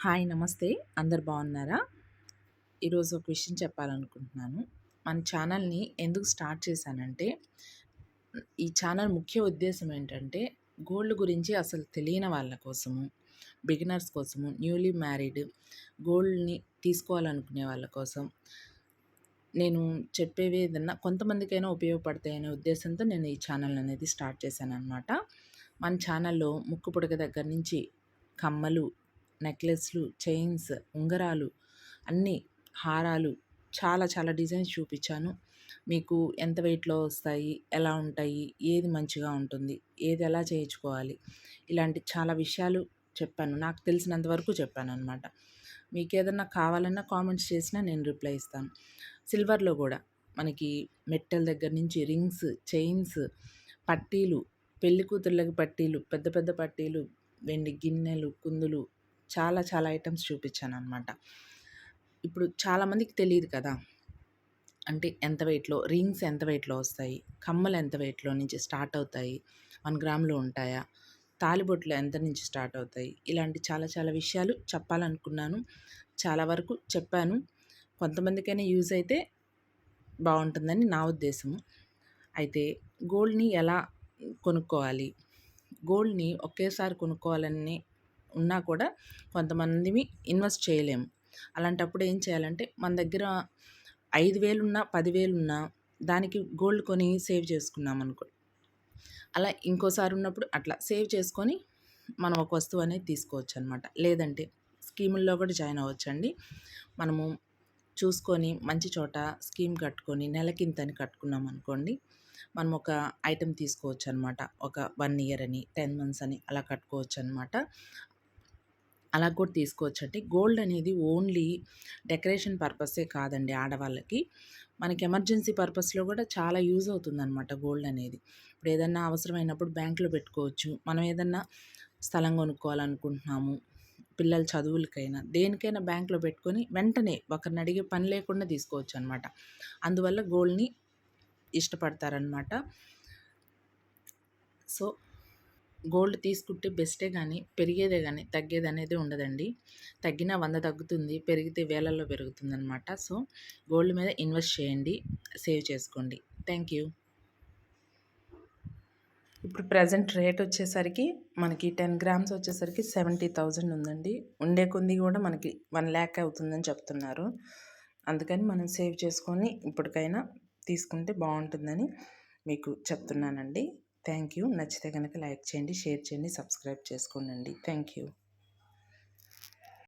Hi నమస్తే. అందరు బాగున్నారా? ఈరోజు ఒక విషయం చెప్పాలనుకుంటున్నాను. మన ఛానల్ని ఎందుకు స్టార్ట్ చేశానంటే ఈ ఛానల్ ముఖ్య ఉద్దేశం ఏంటంటే గోల్డ్ గురించి అసలు తెలియని వాళ్ళ కోసము బిగినర్స్ కోసము న్యూలీ మ్యారీడ్ గోల్డ్ని తీసుకోవాలనుకునే వాళ్ళ కోసం నేను చెప్పేవి ఏదన్నా కొంతమందికైనా ఉపయోగపడతాయనే ఉద్దేశంతో నేను ఈ ఛానల్ అనేది స్టార్ట్ చేశాను అనమాట మన ఛానల్లో ముక్కు పుడక దగ్గర నుంచి కమ్మలు నెక్లెస్లు చైన్స్ ఉంగరాలు అన్నీ హారాలు చాలా చాలా డిజైన్స్ చూపించాను. మీకు ఎంత వెయిట్లో వస్తాయి ఎలా ఉంటాయి ఏది మంచిగా ఉంటుంది ఏది ఎలా చేయించుకోవాలి ఇలాంటి చాలా విషయాలు చెప్పాను. నాకు తెలిసినంత వరకు చెప్పాను అనమాట మీకు ఏదన్నా కావాలన్నా కామెంట్స్ చేసినా నేను రిప్లై ఇస్తాను. సిల్వర్లో కూడా మనకి మెట్టల దగ్గర నుంచి రింగ్స్ చైన్స్ పట్టీలు పెళ్ళి కూతుర్లకి పట్టీలు పెద్ద పెద్ద పట్టీలు వెండి గిన్నెలు కుందులు చాలా చాలా ఐటమ్స్ చూపించాను అనమాట ఇప్పుడు చాలామందికి తెలియదు కదా! అంటే ఎంత వెయిట్లో రింగ్స్ ఎంత వెయిట్లో వస్తాయి కమ్మలు ఎంత వెయిట్లో నుంచి స్టార్ట్ అవుతాయి వన్ గ్రామ్లో ఉంటాయా తాలిబొట్లు ఎంత నుంచి స్టార్ట్ అవుతాయి ఇలాంటి చాలా చాలా విషయాలు చెప్పాలనుకున్నాను. చాలా వరకు చెప్పాను. కొంతమందికైనా యూజ్ అయితే బాగుంటుందని నా ఉద్దేశము. అయితే గోల్డ్ని ఎలా కొనుక్కోవాలి? గోల్డ్ని ఒకేసారి కొనుక్కోవాలని ఉన్నా కూడా కొంతమందిని ఇన్వెస్ట్ చేయలేము. అలాంటప్పుడు ఏం చేయాలంటే మన దగ్గర ఐదు వేలు ఉన్నా పదివేలు ఉన్నా దానికి గోల్డ్ కొని సేవ్ చేసుకున్నాం అనుకో అలా ఇంకోసారి ఉన్నప్పుడు అట్లా సేవ్ చేసుకొని మనం ఒక వస్తువు అనేది తీసుకోవచ్చు అనమాట లేదంటే స్కీముల్లో కూడా జాయిన్ అవ్వచ్చండి. మనము చూసుకొని మంచి చోట స్కీమ్ కట్టుకొని నెలకింతని కట్టుకున్నాం అనుకోండి మనం ఒక ఐటెం తీసుకోవచ్చు అనమాట ఒక వన్ ఇయర్ అని టెన్ మంత్స్ అని అలా కట్టుకోవచ్చు అనమాట అలా కూడా తీసుకోవచ్చు అంటే గోల్డ్ అనేది ఓన్లీ డెకరేషన్ పర్పసే కాదండి ఆడవాళ్ళకి. మనకి ఎమర్జెన్సీ పర్పస్లో కూడా చాలా యూజ్ అవుతుందన్నమాట గోల్డ్ అనేది. ఇప్పుడు ఏదన్నా అవసరమైనప్పుడు బ్యాంకులో పెట్టుకోవచ్చు. మనం ఏదన్నా స్థలం కొనుక్కోవాలనుకుంటున్నాము పిల్లల చదువులకైనా దేనికైనా బ్యాంకులో పెట్టుకొని వెంటనే ఒకరిని అడిగే పని లేకుండా తీసుకోవచ్చు అనమాట అందువల్ల గోల్డ్ని ఇష్టపడతారనమాట సో గోల్డ్ తీసుకుంటే బెస్టే కానీ పెరిగేదే కానీ తగ్గేది అనేది ఉండదండి. తగ్గిన వంద తగ్గుతుంది పెరిగితే వేలల్లో పెరుగుతుంది అనమాట సో గోల్డ్ మీద ఇన్వెస్ట్ చేయండి సేవ్ చేసుకోండి. Thank you. ఇప్పుడు ప్రజెంట్ రేట్ వచ్చేసరికి మనకి టెన్ గ్రామ్స్ వచ్చేసరికి సెవెంటీ థౌజండ్ ఉందండి. ఉండే కొంది కూడా మనకి వన్ ల్యాక్ అవుతుందని చెప్తున్నారు. అందుకని మనం సేవ్ చేసుకొని ఇప్పటికైనా తీసుకుంటే బాగుంటుందని మీకు చెప్తున్నానండి. థ్యాంక్ యూ నచ్చితే కనుక లైక్ చేయండి షేర్ చేయండి సబ్స్క్రైబ్ చేసుకోండి థ్యాంక్ యూ